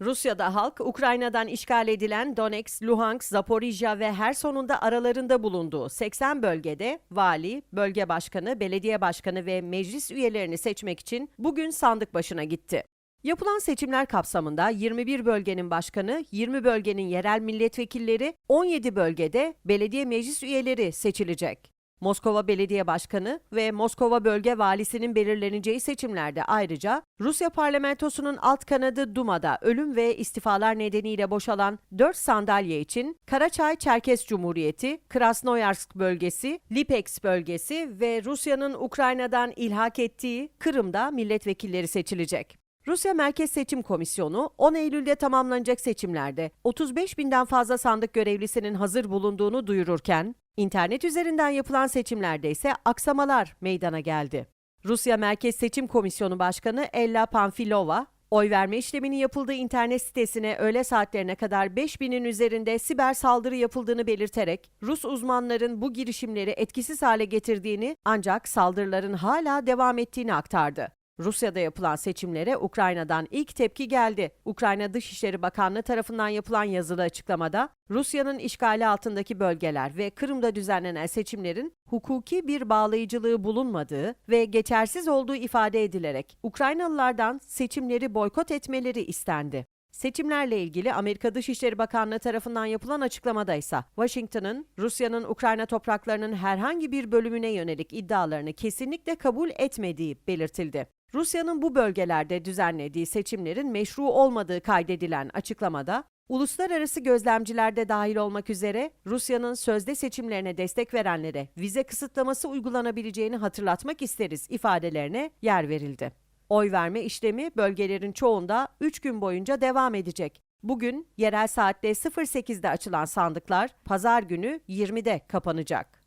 Rusya'da halk Ukrayna'dan işgal edilen Donetsk, Luhansk, Zaporijya ve Herson'un aralarında bulunduğu 80 bölgede vali, bölge başkanı, belediye başkanı ve meclis üyelerini seçmek için bugün sandık başına gitti. Yapılan seçimler kapsamında 21 bölgenin başkanı, 20 bölgenin yerel milletvekilleri, 17 bölgede belediye meclis üyeleri seçilecek. Moskova Belediye Başkanı ve Moskova Bölge Valisi'nin belirleneceği seçimlerde ayrıca Rusya parlamentosunun alt kanadı Duma'da ölüm ve istifalar nedeniyle boşalan 4 sandalye için Karaçay Çerkes Cumhuriyeti, Krasnoyarsk bölgesi, Lipeks bölgesi ve Rusya'nın Ukrayna'dan ilhak ettiği Kırım'da milletvekilleri seçilecek. Rusya Merkez Seçim Komisyonu 10 Eylül'de tamamlanacak seçimlerde 35 binden fazla sandık görevlisinin hazır bulunduğunu duyururken, internet üzerinden yapılan seçimlerde ise aksamalar meydana geldi. Rusya Merkez Seçim Komisyonu Başkanı Ella Panfilova, oy verme işleminin yapıldığı internet sitesine öğle saatlerine kadar 5000'in üzerinde siber saldırı yapıldığını belirterek, Rus uzmanların bu girişimleri etkisiz hale getirdiğini ancak saldırıların hala devam ettiğini aktardı. Rusya'da yapılan seçimlere Ukrayna'dan ilk tepki geldi. Ukrayna Dışişleri Bakanlığı tarafından yapılan yazılı açıklamada, Rusya'nın işgali altındaki bölgeler ve Kırım'da düzenlenen seçimlerin hukuki bir bağlayıcılığı bulunmadığı ve geçersiz olduğu ifade edilerek Ukraynalılardan seçimleri boykot etmeleri istendi. Seçimlerle ilgili Amerika Dışişleri Bakanlığı tarafından yapılan açıklamada ise Washington'ın Rusya'nın Ukrayna topraklarının herhangi bir bölümüne yönelik iddialarını kesinlikle kabul etmediği belirtildi. Rusya'nın bu bölgelerde düzenlediği seçimlerin meşru olmadığı kaydedilen açıklamada, uluslararası gözlemciler de dahil olmak üzere Rusya'nın sözde seçimlerine destek verenlere vize kısıtlaması uygulanabileceğini hatırlatmak isteriz ifadelerine yer verildi. Oy verme işlemi bölgelerin çoğunda 3 gün boyunca devam edecek. Bugün yerel saatte 08'de açılan sandıklar pazar günü 20'de kapanacak.